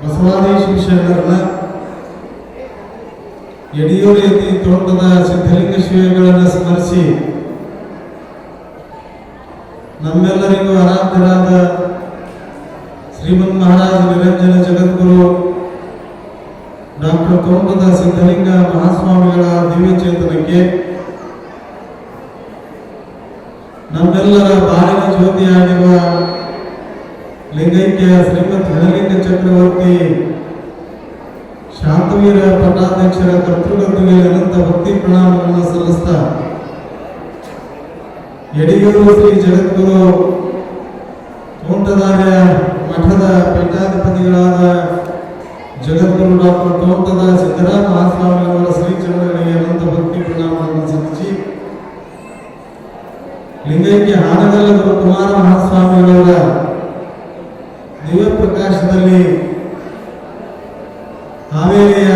ಬಸವಾದಿ ಶಿಕ್ಷಕರನ್ನ ಯಡಿಯೂರು ಯತಿ ತೋಟದ ಸಿದ್ಧಲಿಂಗ ಶಿವೆಗಳನ್ನು ಸ್ಮರಿಸಿ ನಮ್ಮೆಲ್ಲರಿಗೂ ಆರಾಧ್ಯರಾದ ಶ್ರೀಮನ್ ಮಹಾರಾಜ ನಿರಂಜನ ಜಗದ್ಗುರು ಡಾಕ್ಟರ್ ತೋಟದ ಸಿದ್ಧಲಿಂಗ ಮಹಾಸ್ವಾಮಿಗಳ ದಿವ್ಯ ಚೇತನಕ್ಕೆ ನಮ್ಮೆಲ್ಲರ ಬಾಳಿನ ಜ್ಯೋತಿಯಾಗಿರುವ ಲಿಂಗೈಕ್ಯ ಶ್ರೀಮದ್ ಹಣಲಿಂಗ ಚಕ್ರವರ್ತಿ ಶಾಂತವೀರ ಪಟ್ಟಾಧ್ಯಕ್ಷರ ಕರ್ತೃಗತಿಗೆ ಅನಂತ ಭಕ್ತಿ ಪ್ರಣಾಮಗಳನ್ನು ಸಲ್ಲಿಸ್ತಾ ಯಡಿಯೂರು ಶ್ರೀ ಜಗದ್ಗುರು ತೋಂಟದಾರ್ಯ ಮಠದ ಪೀಠಾಧಿಪತಿಗಳಾದ ಜಗದ್ಗುರು ಡಾಕ್ಟರ್ ತೋಂಟದ ಸಿದ್ದರಾಮ ಮಹಾಸ್ವಾಮಿಯವರ ಶ್ರೀಚರಣಗಳಿಗೆ ಅನಂತ ಭಕ್ತಿ ಪ್ರಣಾಮಗಳನ್ನು ಸಲ್ಲಿಸಿ ಲಿಂಗೈಕ್ಯ ಹಾನಗಲ್ಲ ಕುಮಾರ ಮಹಾಸ್ವಾಮಿಗಳವರ ದಿವ್ಯ ಪ್ರಕಾಶದಲ್ಲಿ ಹಾವೇರಿಯ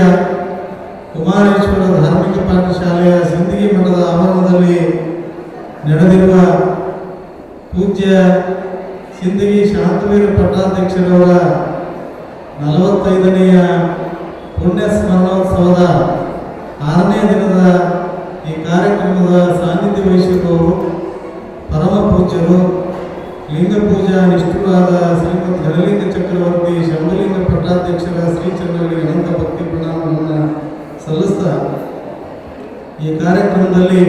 ಕುಮಾರೇಶ್ವರ ಧಾರ್ಮಿಕ ಪಾಠಶಾಲೆಯ ಸಿಂದಗಿ ಮಠದ ಆವರಣದಲ್ಲಿ ನಡೆದಿರುವ ಪೂಜ್ಯ ಸಿಂದಗಿ ಶಾಂತವೀರ ಪಟ್ಟಾಧ್ಯಕ್ಷರವರ ನಲವತ್ತೈದನೆಯ ಪುಣ್ಯ ಸ್ಮರಣೋತ್ಸವದ ಆರನೇ ದಿನದ ಈ ಕಾರ್ಯಕ್ರಮದ ಸಾನ್ನಿಧ್ಯ ವಹಿಸಿರುವವರು ಪರಮ ಪೂಜ್ಯರು ಲಿಂಗ ಪೂಜಾ ನಿಷ್ಠುರಾದ ಶ್ರೀಮದ್ ಗಣಲಿಂಗ ಚಕ್ರವರ್ತಿ ಶಂಭಲಿಂಗ ಪಟ್ಟಾಧ್ಯಕ್ಷರ ಶ್ರೀಚರಣಗಳಿಗೆ ಅನಂತ ಭಕ್ತಿ ಪ್ರಣಾಮವನ್ನು ಸಲ್ಲಿಸ್ತಾ ಈ ಕಾರ್ಯಕ್ರಮದಲ್ಲಿ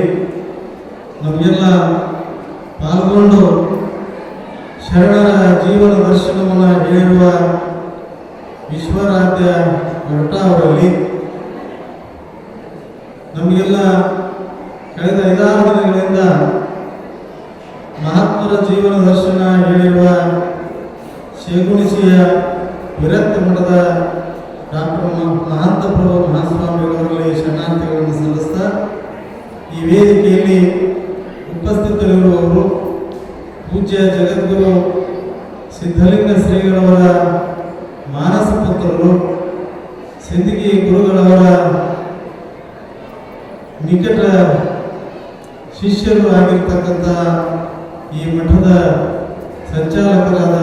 ನಮಗೆಲ್ಲ ಪಾಲ್ಗೊಂಡು ಶರಣರ ಜೀವನ ಹೇಳುವ ವಿಶ್ವರಾಧ್ಯ ಭಟ್ಟ ಅವರಲ್ಲಿ ನಮಗೆಲ್ಲ ಕಳೆದ ಐದಾರು ದಿನಗಳಿಂದ ಮಹಾತ್ಮರ ಜೀವನ ದರ್ಶನ ಹೇಳಿರುವ ಶೇಗುಣಿಸಿಯ ವಿರಕ್ತ ಮಠದ ಡಾಕ್ಟರ್ ಮಹಾಂತ ಪ್ರಭು ಮಹಾಸ್ವಾಮಿಗಳವರಲ್ಲಿ ಶರಣಾರ್ಥಿಗಳನ್ನು ಸಲ್ಲಿಸ್ತಾ ಈ ವೇದಿಕೆಯಲ್ಲಿ ಉಪಸ್ಥಿತರಿರುವವರು ಪೂಜ್ಯ ಜಗದ್ಗುರು ಸಿದ್ಧಲಿಂಗ ಶ್ರೀಗಳವರ ಮಾನಸ ಪುತ್ರರು, ಸಿಂದಗಿ ಗುರುಗಳವರ ನಿಕಟ ಶಿಷ್ಯರು ಆಗಿರ್ತಕ್ಕಂಥ ಈ ಮಠದ ಸಂಚಾಲಕರಾದ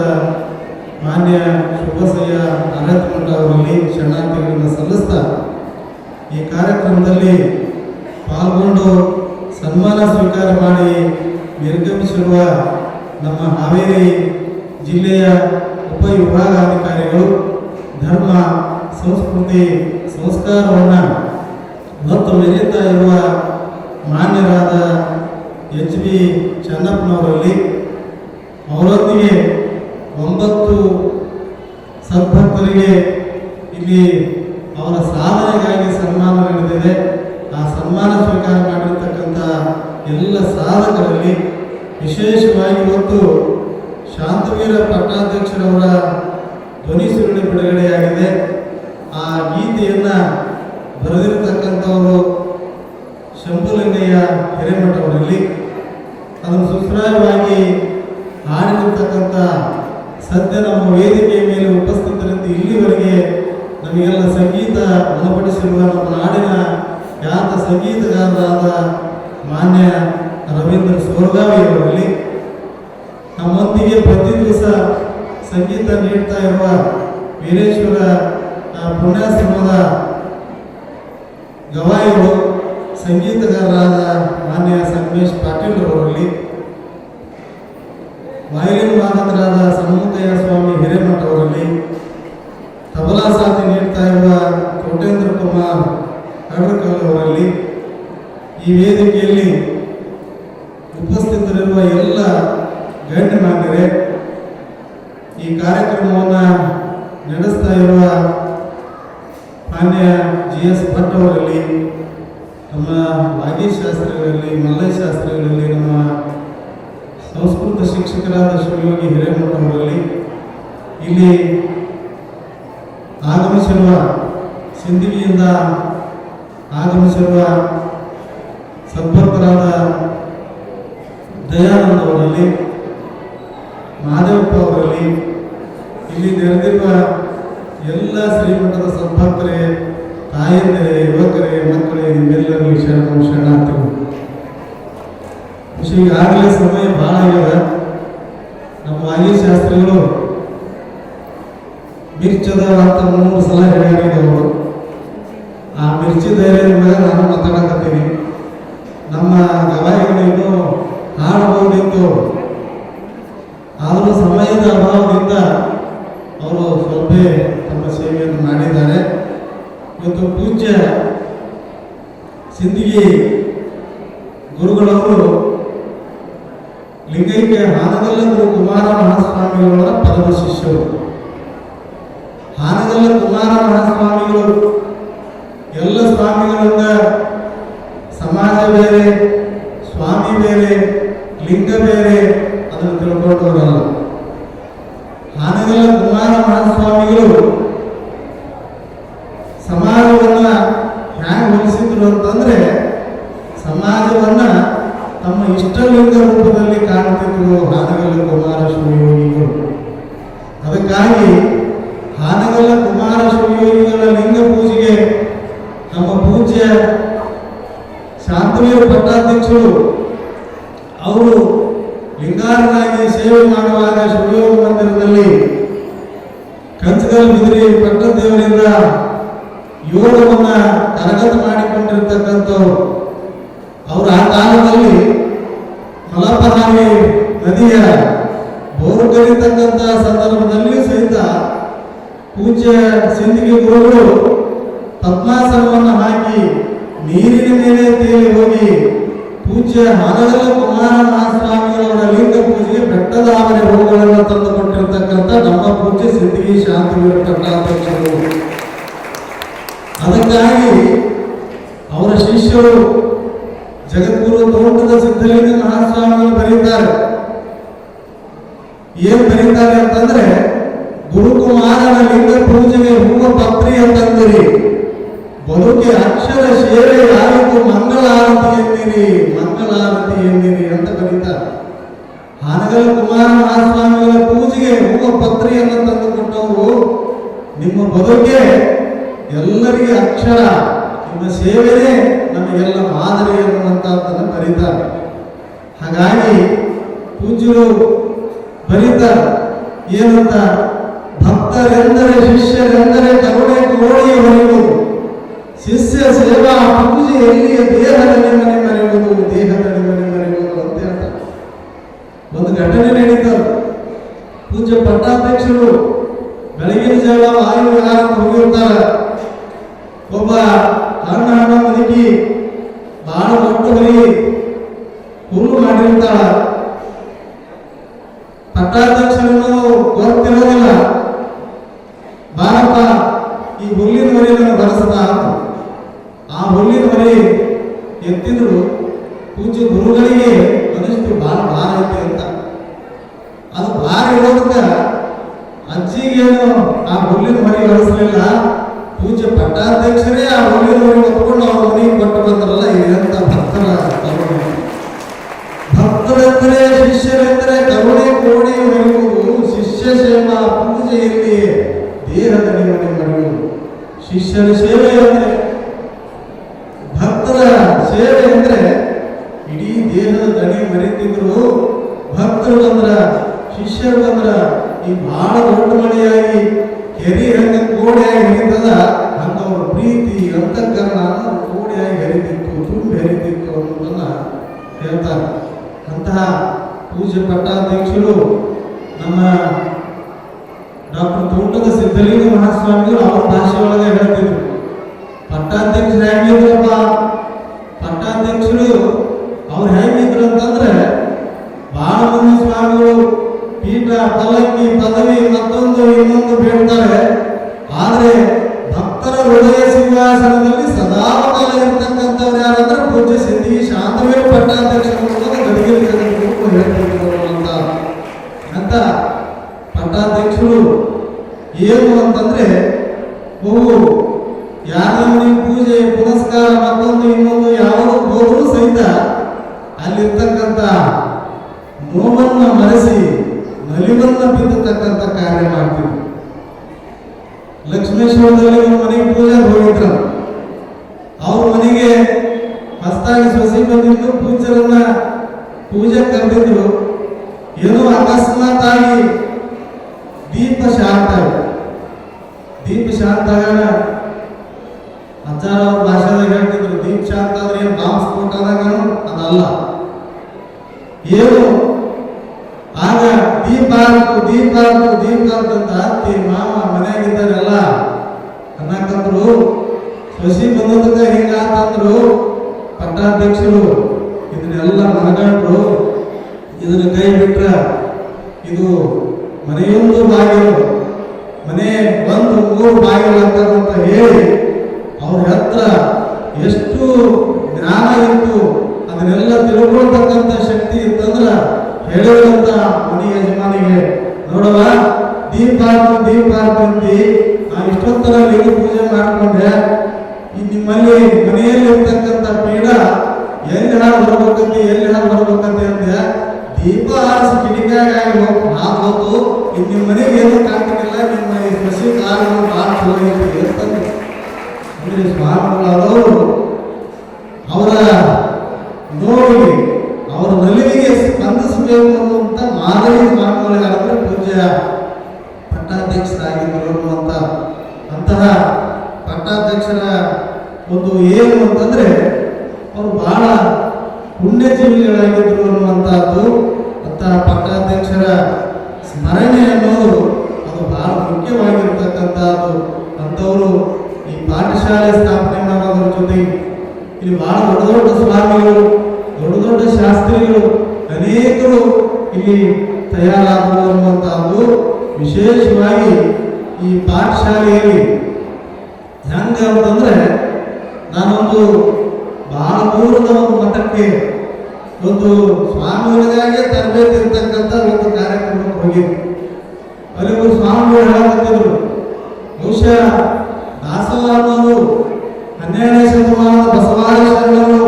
ಮಾನ್ಯ ಶುಭಸಯ್ಯ ಮಠ ಅವರಲ್ಲಿ ಶರಣಾರ್ಥಿಗಳನ್ನು ಸಲ್ಲಿಸ್ತಾ ಈ ಕಾರ್ಯಕ್ರಮದಲ್ಲಿ ಪಾಲ್ಗೊಂಡು ಸನ್ಮಾನ ಸ್ವೀಕಾರ ಮಾಡಿ ನಿರ್ಗಮಿಸಿರುವ ನಮ್ಮ ಹಾವೇರಿ ಜಿಲ್ಲೆಯ ಉಪವಿಭಾಗಾಧಿಕಾರಿಗಳು ಧರ್ಮ, ಸಂಸ್ಕೃತಿ, ಸಂಸ್ಕಾರವನ್ನು ಮತ್ತು ಮೆರೆಯುತ್ತಾ ಇರುವ ಮಾನ್ಯರಾದ ಎಚ್ ಬಿ ಚನ್ನಪ್ಪನವರಲ್ಲಿ ಅವರೊಂದಿಗೆ ಒಂಬತ್ತು ಸದ್ಭಕ್ತರಿಗೆ ಇಲ್ಲಿ ಅವರ ಸಾಧನೆಗಾಗಿ ಸನ್ಮಾನ ನಡೆದಿದೆ. ಆ ಸನ್ಮಾನ ಸ್ವೀಕಾರ ಮಾಡಿರ್ತಕ್ಕಂಥ ಎಲ್ಲ ಸಾಧಕರಲ್ಲಿ ವಿಶೇಷವಾಗಿ ಇವತ್ತು ಶಾಂತವೀರ ಪಟ್ಟಾಧ್ಯಕ್ಷರವರ ಧ್ವನಿ ಸುರುಳಿ ಬಿಡುಗಡೆಯಾಗಿದೆ. ಆ ಗೀತೆಯನ್ನ ಬರೆದಿರತಕ್ಕಂಥವರು ಶಂಭುಲಿಂಗಯ್ಯ ಹಿರೇಮಠ ಅವರಲ್ಲಿ ಅದನ್ನು ಸುಸ್ರಾಯವಾಗಿ ಹಾಡಿರತಕ್ಕಂಥ ಸದ್ಯ ನಮ್ಮ ವೇದಿಕೆಯ ಮೇಲೆ ಉಪಸ್ಥಿತರಿಂದ ಇಲ್ಲಿವರೆಗೆ ನಮಗೆಲ್ಲ ಸಂಗೀತ ಬಲಪಡಿಸಿರುವ ನಮ್ಮ ನಾಡಿನ ಖ್ಯಾತ ಸಂಗೀತಗಾರರಾದ ಮಾನ್ಯ ರವೀಂದ್ರ ಸೋರ್ಗಾವಿ ಅವರಲ್ಲಿ. ನಮ್ಮೊಂದಿಗೆ ಪ್ರತಿ ದಿವಸ ಸಂಗೀತ ನೀಡ್ತಾ ಇರುವ ವೀರೇಶ್ವರ ಪುಣ್ಯಾಶ್ರಮದ ಗವಾಯಿಗಳು, ಸಂಗೀತಗಾರರಾದ ಮಾನ್ಯ ಸಂಗಮೇಶ್ ಪಾಟೀಲ್ ಅವರಲ್ಲಿ ವಯಲಿನ್ ವಾದಕರಾದ ಸನ್ಮುಖಯ್ಯ ಸ್ವಾಮಿ ಹಿರೇಮಠ ಅವರಲ್ಲಿ, ತಬಲಾ ಸಾಥಿ ನೀಡ್ತಾ ಇರುವ ಕೋಟೇಂದ್ರ ಕುಮಾರ್ ಕಡಕಲ್ ಅವರಲ್ಲಿ, ಈ ವೇದಿಕೆಯಲ್ಲಿ ಉಪಸ್ಥಿತರಿರುವ ಎಲ್ಲ ಗಣ್ಯಮಾನ್ಯರೇ ಈ ಕಾರ್ಯಕ್ರಮವನ್ನು ನಡೆಸ್ತಾ ಇರುವ ಮಾನ್ಯ ಜಿ ಎಸ್ ಭಟ್ ಅವರಲ್ಲಿ, ನಮ್ಮ ವಾಗೀಶ್ ಶಾಸ್ತ್ರಿಗಳಲ್ಲಿ ಮಲ್ಲಯ್ಯ ಶಾಸ್ತ್ರಿಗಳಲ್ಲಿ ನಮ್ಮ ಸಂಸ್ಕೃತ ಶಿಕ್ಷಕರಾದ ಶಿವಯೋಗಿ ಹಿರೇಮಠ ಅವರಲ್ಲಿ, ಇಲ್ಲಿ ಆಗಮಿಸಿರುವ ಸಿಂಧಿವಿಯಿಂದ ಆಗಮಿಸಿರುವ ಸದ್ಭಕ್ತರಾದ ದಯಾನಂದ ಮಹಾದೇವಪ್ಪ ಅವರಲ್ಲಿ ಇಲ್ಲಿ ನೆರೆದಿರುವ ಎಲ್ಲ ಶ್ರೀಮಂತರ ಸಂಪರ್ಕರೇ, ತಾಯಂದಿರೇ, ಯುವಕರೇ, ಮಕ್ಕಳೇ ನಿಮ್ಮೆಲ್ಲರಿಗೂ ಶರಣು ಶರಣಾರ್ಥಿಗಳು ಈಗಾಗಲೇ ಸಮಯ ಭಾಳ ಆಗ್ಯದ. ನಮ್ಮ ವಾಗಿ ಶಾಸ್ತ್ರಿಗಳು ಮಿರ್ಚದ ಅಂತ ಮೂರು ಸಲ ಹೇಳಿದವರು ಆ ಮಿರ್ಚಿ ಧೈರ್ಯದ ಮೇಲೆ ನಾನು ಮಾತಾಡಕತ್ತೀನಿ. ನಮ್ಮ ಗವಾಯಿಗಳು ಹಾಡಬಹುದಿತ್ತು. ಆದರೂ ಸಮಯದ ಅಭಾವದಿಂದ ಅವರು ಸ್ವಲ್ಪ ತಮ್ಮ ಸೇವೆಯನ್ನು ಮಾಡಿದ್ದಾರೆ. ಇವತ್ತು ಪೂಜ್ಯ ಸಿಂದಗಿ ಗುರುಗಳವರು ಲಿಂಗೈಕ್ಯ ಹಾನಗಲ್ಲ ಕುಮಾರ ಮಹಾಸ್ವಾಮಿಗಳವರ ಪರಮ ಶಿಷ್ಯರು. ಹಾನಗಲ್ಲ ಕುಮಾರ ಮಹಾಸ್ವಾಮಿಗಳು ಎಲ್ಲ ಸ್ವಾಮಿಗಳಿಂದ ಸಮಾಜ ಬೇರೆ, ಸ್ವಾಮಿ ಬೇರೆ, ಲಿಂಗ ಬೇರೆ ಅದನ್ನು ತಿಳ್ಕೊಂಡವರಲ್ಲ ಹಾನಗಲ್ಲ ಕುಮಾರ ಮಹಾಸ್ವಾಮಿಗಳು ಸಮಾಜವನ್ನ ಹ್ಯಾಂಗ ಹೋಲಿಸಿದ್ರು ಅಂತಂದ್ರೆ ಸಮಾಜವನ್ನ ತಮ್ಮ ಇಷ್ಟಲಿಂಗ ರೂಪದಲ್ಲಿ ಕಾಣುತ್ತಿದ್ರು ಹಾನಗಲ್ಲ ಕುಮಾರ ಶಿವಯೋಗಿಗಳು ಅದಕ್ಕಾಗಿ ಹಾನಗಲ್ಲ ಕುಮಾರ ಶಿವಯೋಗಿಗಳ ಲಿಂಗ ಪೂಜೆಗೆ ನಮ್ಮ ಪೂಜ್ಯ ಶಾಂತವೀರ ಪಟ್ಟಾಧ್ಯಕ್ಷರು, ಅವರು ಲಿಂಗಾರನಾಗಿ ಸೇವೆ ಮಾಡುವಾಗ ಶಿವಯೋಗ ಮಂದಿರದಲ್ಲಿ ಕಂಚಗಲ್ ಬಿದಿರಿ ಪಟ್ಟದೇವರಿಂದ ಯೋಗವನ್ನ ಕರಗತ ಮಾಡಿಕೊಂಡಿರ್ತಕ್ಕಂಥವ್ರು. ಅವರು ಆ ಕಾಲದಲ್ಲಿ ಮಲಪಹಾರಿ ನದಿಯ ಬೋರು ಕರೀತಕ್ಕಂಥ ಸಂದರ್ಭದಲ್ಲಿಯೂ ಸಹಿತ ಪೂಜ್ಯ ಸಿಂದಗಿ ಗುರುಗಳು ಪದ್ಮಾಸನವನ್ನು ಹಾಕಿ ನೀರಿನ ಮೇಲೆ ತೇಲಿ ಹೋಗಿ ಪೂಜ್ಯ ಹಾನಗಲ್ಲ ಕುಮಾರ ಮಹಾಸ್ವಾಮಿಗಳವರ ಲಿಂಗ ಪೂಜೆಗೆ ಬೆಟ್ಟದ ಆವರೆ ಹೂಗಳನ್ನು ತಂದು ನಮ್ಮ ಪೂಜ್ಯ ಸಿದ್ಧಿಗೆ ಶಾಂತಿ ಪಟ್ಟಾಧ್ಯಕ್ಷರು ಅದಕ್ಕಾಗಿ ಅವರ ಶಿಷ್ಯರು ಜಗದ್ಗುರು ತೋಟದ ಸಿದ್ಧಲಿಂಗ ಮಹಾಸ್ವಾಮಿಗಳು ಬರೀತಾರೆ. ಏನ್ ಬರೀತಾರೆ ಅಂತಂದ್ರೆ ಗುರುಕುಮಾರನ ಲಿಂಗ ಪೂಜೆಗೆ ಹೂವ ಪತ್ರಿಯ ಅಂತಂದಿರಿ. ಬದುಕಿ ಅಕ್ಷರ ಸೇವೆ ಯಾರಿಗೂ ಮಂಗಳಾರತಿ ಎನ್ನಿರಿ ಮಂಗಳಾರತಿ ಎನ್ನಿರಿ ಅಂತ ಕರೀತಾರೆ ಹಾನಗಲ್ ಕುಮಾರ ಮಹಾಸ್ವಾಮಿಗಳ ಪೂಜೆಗೆ ಹೂವ ಪತ್ರಿಯನ್ನು ತಂದುಕೊಟ್ಟವರು. ನಿಮ್ಮ ಬದುಕೆ ಎಲ್ಲರಿಗೆ ಅಕ್ಷರ, ನಿಮ್ಮ ಸೇವೆನೇ ನಮಗೆಲ್ಲ ಮಾದರಿ ಅನ್ನುವಂಥದ್ದನ್ನು ಬರೀತಾರೆ ಹಾಗಾಗಿ ಪೂಜ್ಯರು ಬರೀತಾರೆ ಏನಂತ, ಭಕ್ತರೆಂದರೆ, ಶಿಷ್ಯರೆಂದರೆ ಕರುಣೆ ಕೋಳಿ ಹೊರೆಯುವುದು ಶಿಷ್ಯ ಸೇವಾ ಪೂಜೆ ಎಲ್ಲಿಯ ದೇಹದಲ್ಲಿ ಮನೆ ನಿಮ್ಮನೆಗುವುದು ದೇಹದ ಮನೆ ಮರೆಯುವುದು ಅಂತ ಹೇಳ್ತಾರೆ ಒಂದು ಘಟನೆ ನಡೀತದೆ ಪೂಜ್ಯ ಪಟ್ಟಾಧ್ಯಕ್ಷರು ಬೆಳಗಿನ ಜಾವ ವಿಹಾರಕ್ಕೆ ಹೋಗಿರ್ತಾರೆ. ಒಬ್ಬ ಹಣ್ಣ ಹಣ್ಣ ಮುದುಕಿ ಬಹಳ ದೊಡ್ಡ ಹೊರಿ ಹುಲ್ಲು ಮಾಡಿರ್ತಾಳ ಪಟ್ಟಾಧ್ಯಕ್ಷರನ್ನು ಗೊತ್ತಿರೋದಿಲ್ಲ ಬಾರಪ್ಪ ಈ ಹುಲ್ಲಿನ ಹೊರಿ ನನಗೆ ಬರಸದ ಅಂತ ಆ ಹುಲ್ಲಿನ ಹೊರಿ ಎತ್ತಿದ್ರು ಪೂಜ್ಯ ಗುರುಗಳಿಗೆ ಅನಿಸ್ತು ಭಾಳ ಭಾರ ಐತೆ ಅಂತ ಅದು ಭಾರ ಇರೋದಕ್ಕ ಅಜ್ಜಿಗೇನು ಆ ಹುಲ್ಲಿನ ಹೊರಿ ಬಳಸಲಿಲ್ಲ ಪೂಜ್ಯ ಪಟ್ಟಾಧ್ಯಕ್ಷರೇ ಆ ಹುಲ್ಲಿನ ಹೊರಿ ಹೊತ್ಕೊಂಡು ಅವ್ರ ಮನೆಗೆ ಕೊಟ್ಟು ಬಂದ್ರಲ್ಲ ಇದಂತ ಭಕ್ತರ ಕರುಣೆ ಭಕ್ತರೆಂದರೆ ಶಿಷ್ಯರೆಂದರೆ ಕರುಣೆ ಕೋಣೆ ಹೊರೆಯುವುದು ಶಿಷ್ಯ ಸೇವಾ ಪೂಜೆಯಲ್ಲಿ ದೇಹದ ನಿಮ್ಮನೆ ಮರೆಯುವುದು ಶಿಷ್ಯರ ಸೇವೆ ಅಂದರೆ ಭಕ್ತರ ಸೇವೆ ಅಂದ್ರೆ ಇಡೀ ದೇಹದ ದಣಿ ಮರಿತಿದ್ರು ಭಕ್ತರು ಬಂದ್ರ ಶಿಷ್ಯರು ಬಂದ್ರ ಈ ಬಹಳ ದೊಡ್ಡ ಮನೆಯಾಗಿ ಕೆರಿ ಹಂಗ ಕೋಡೆಯಾಗಿ ಹರಿತದ ಅಂತ ಅವ್ರ ಪ್ರೀತಿ ಅಂತಃಕರಣ ಕೋಡೆಯಾಗಿ ಹರಿತಿತ್ತು ತುಂಬಿ ಹರಿತಿತ್ತು ಅನ್ನೋದನ್ನ ಹೇಳ್ತಾರೆ. ಅಂತಹ ಪೂಜೆ ಪಟ್ಟಾಧ್ಯಕ್ಷರು ನಮ್ಮ ಡಾಕ್ಟರ್ ತೋಟದ ಸಿದ್ಧಲಿಂಗ ಮಹಾಸ್ವಾಮಿಗಳು ಅವ್ರ ಭಾಷೆ ಒಳಗೆ ಹೇಳ್ತಿದ್ರು. ಪಟ್ಟಾಧ್ಯಕ್ಷರು ಹೆಂಗಿದ್ರಪ್ಪ? ಪಟ್ಟಾಧ್ಯಕ್ಷರು ಅವ್ರು ಹೆಂಗಿದ್ರು ಅಂತಂದ್ರೆ ಬಹಳ ಮಂದಿ ಸ್ವಾಮಿಗಳು ಪೀಠ ಪಲ್ಲಕ್ಕಿ ಪದವಿ ಮತ್ತೊಂದು ಇನ್ನೊಂದು ಬೇಡ್ತಾರೆ. ಆದರೆ ಭಕ್ತರ ಹೃದಯ ಸಿಂಹಾಸನದಲ್ಲಿ ಸದಾ ಕಾಲ ಇರ್ತಕ್ಕಂಥವ್ರು ಯಾರಂದ್ರೆ ಪೂಜ್ಯ ಸಿದ್ಧಿ ಶಾಂತವೇ ಜಗದ್ಗುರು ಹೇಳ್ತಿದ್ರು ಅಂತ. ಪಟ್ಟಾಧ್ಯಕ್ಷರು ಏನು ಅಂತಂದ್ರೆ ಬಹು ಯಾರಲ್ಲಿ ಪೂಜೆ, ಪುನಸ್ಕಾರ ಮತ್ತೊಂದು ಇನ್ನೊಂದು ಯಾವುದು ಹೋದರೂ ಸಹಿತ ಅಲ್ಲಿರ್ತಕ್ಕಂಥ ನೋವನ್ನು ಮರೆಸಿ ನಲಿವನ್ನ ಬಿದ್ದತಕ್ಕಂಥ ಕಾರ್ಯ ಮಾಡ್ತೀವಿ. ಲಕ್ಷ್ಮೇಶ್ವರದಲ್ಲಿ ಒಂದು ಮನೆಗೆ ಪೂಜೆ ಹೋಗಿದ್ರ. ಅವ್ರ ಮನೆಗೆ ಹೊಸದಾಗಿ ಸೊಸಿ ಬಂದಿದ್ದು ಪೂಜರನ್ನ ಪೂಜೆ ಕರೆದಿದ್ರು. ಏನೋ ಅಕಸ್ಮಾತ್ ಆಗಿ ದೀಪ ಶಾಂತ ದೀಪ ಶಾಂತ ಆಗ ಅಜ್ಜಾರ ಭಾಷೆದಾಗ ಹೇಳ್ತಿದ್ರು, ದೀಪ್ ಶಾಂತ ಅಂದ್ರೆ ಏನು ಬಾಂಬ್ ಸ್ಫೋಟ ಅದಲ್ಲ. ಏನು ಹಾಕು ದೀಪ ಹಾಕು ದೀಪ ಅಂತ ಅತ್ತಿ ಮಾಮ ಮನೆಯಾಗಿದ್ದಾರೆಲ್ಲ ಅನ್ನಕಂದ್ರು ಶಶಿ ಬಂದದಕ್ಕ ಹಿಂಗಾತಂದ್ರು ಪಟ್ಟಾಧ್ಯಕ್ಷರು, ಇದನ್ನೆಲ್ಲ ಮನಗಂಡ್ರು, ಇದನ್ನ ಕೈ ಬಿಟ್ರ ಇದು ಮನೆಯೊಂದು ಬಾಗಿಲು. ಮನೆ ಒಂದು ಮೂರು ಬಾಗಿಲು ಅಂತ ಹೇಳಿ ಅವ್ರ ಹತ್ರ ಎಷ್ಟು ಜ್ಞಾನ ಇತ್ತು, ಅದನ್ನೆಲ್ಲ ತಿಳ್ಕೊಳ್ತಕ್ಕಂಥ ಶಕ್ತಿ ಇತ್ತಂದ್ರ ಹೇಳಿದಂತ ಮನೆ ಯಜಮಾನಿಗೆ ನೋಡವ ದೀಪ ದೀಪ ಹಾಕು ಅಂತಿ ನಾ ಇಷ್ಟೊತ್ತರ ನೀವು ಪೂಜೆ ಮಾಡ್ಕೊಂಡೆ. ನಿಮ್ಮಲ್ಲಿ ಮನೆಯಲ್ಲಿ ಇರ್ತಕ್ಕಂಥ ಪೀಡ ಎಲ್ಲಿ ಹಾಡು ಬರ್ಬೇಕಂತೆ ಎಲ್ಲಿ ಹಾಡು ಬರ್ಬೇಕಂತೆ ಅಂದೆ, ದೀಪ ಹಾರಿಸಿ ಕಿಡಿಕಾಗಿ ಹೋಗಿ. ಹಾಕೋದು ಇನ್ನು ನಿಮ್ಮ ಮನೆಗೆ ಏನು ಕಾಣ್ತಿಲ್ಲ ನಿಮ್ಮ ಸಸಿ ಕಾಲಗಳು ಭಾಳ ಚಲೋ ಐತಿ ಅಂತಂದ್ರು ಅಂದ್ರೆ ಸ್ವಾಮಿಗಳಾದವರು ಅವರ ನೋವಿಗೆ ಅವರ ನಲಿವಿಗೆ ಸ್ಪಂದಿಸಬೇಕು ಅನ್ನುವಂಥ ಮಾದರಿ ಸ್ವಾಮಿಗಳಿಗಾದ್ರೆ ಪೂಜ್ಯ ಪಟ್ಟಾಧ್ಯಕ್ಷರಾಗಿದ್ದರು ಅನ್ನುವಂಥ ಅಂತಹ ಪಟ್ಟಾಧ್ಯಕ್ಷರ ಒಂದು ಏನು ಅಂತಂದ್ರೆ, ಅವರು ಬಹಳ ಪುಣ್ಯಜೀವಿಗಳಾಗಿದ್ದರು ಅನ್ನುವಂಥದ್ದು ಅಂತಹ ಪಟ್ಟಾಧ್ಯಕ್ಷರ ಸ್ಮರಣೆ ಅನ್ನೋದು ಅದು ಬಹಳ ಮುಖ್ಯವಾಗಿರ್ತಕ್ಕಂಥದ್ದು ಅಂಥವರು ಈ ಪಾಠಶಾಲೆ ಸ್ಥಾಪನೆ ಮಾಡೋದ್ರ ಜೊತೆ ಇಲ್ಲಿ ಬಹಳ ದೊಡ್ಡ ದೊಡ್ಡ ಸ್ವಾಮಿಗಳು ದೊಡ್ಡ ದೊಡ್ಡ ಶಾಸ್ತ್ರಿಗಳು, ಅನೇಕರು ಇಲ್ಲಿ ತಯಾರಾದರು ಅನ್ನುವಂಥದ್ದು ವಿಶೇಷವಾಗಿ ಈ ಪಾಠಶಾಲೆಯಲ್ಲಿ. ಹೆಂಗ ಅಂತಂದ್ರೆ, ನಾನೊಂದು ಬಹಳ ದೂರದ ಒಂದು ಮಠಕ್ಕೆ ಒಂದು ಸ್ವಾಮಿಗಳಿಗಾಗಿ ತರಬೇತಿ ಇರ್ತಕ್ಕಂಥ ಒಂದು ಕಾರ್ಯಕ್ರಮಕ್ಕೆ ಹೋಗಿದ್ದೆ. ಅಲ್ಲಿ ಒಂದು ಸ್ವಾಮಿಗಳು ಹೇಳಕತ್ತಿದ್ರು, ಬಹುಶಃ ದಾಸವಾದವರು ಹನ್ನೆರಡನೇ ಶತಮಾನದ ಬಸವಾಳ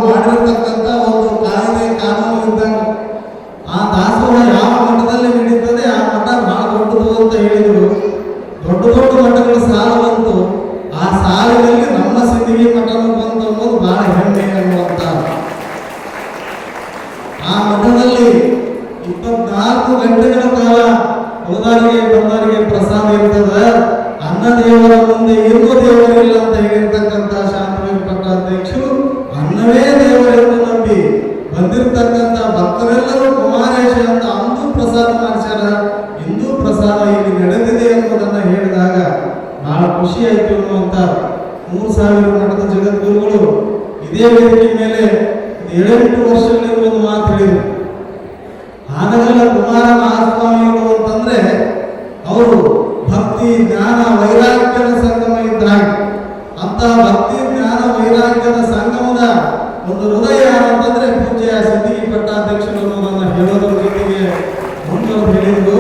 ಮಾಡಿರ್ತಕ್ಕಂಥ ಒಂದು ಕಾಯ್ದೆ ಕಾನೂನು ವೈರಾಗ್ಯದ ಸಂಗಮ ಇದ್ದಾಗ ಅಂತಹ ಭಕ್ತಿ, ಜ್ಞಾನ, ವೈರಾಗ್ಯದ ಸಂಗಮದ ಒಂದು ಹೃದಯ ಅಂತಂದ್ರೆ ಪೂಜೆಯ ಸಿದ್ಧಿಗೆ ಪಟ್ಟಾಧ್ಯಕ್ಷರು ನನ್ನ ಹೇಳೋದ್ರ ಜೊತೆಗೆ ಮುಂದವರು ಹೇಳಿದ್ರು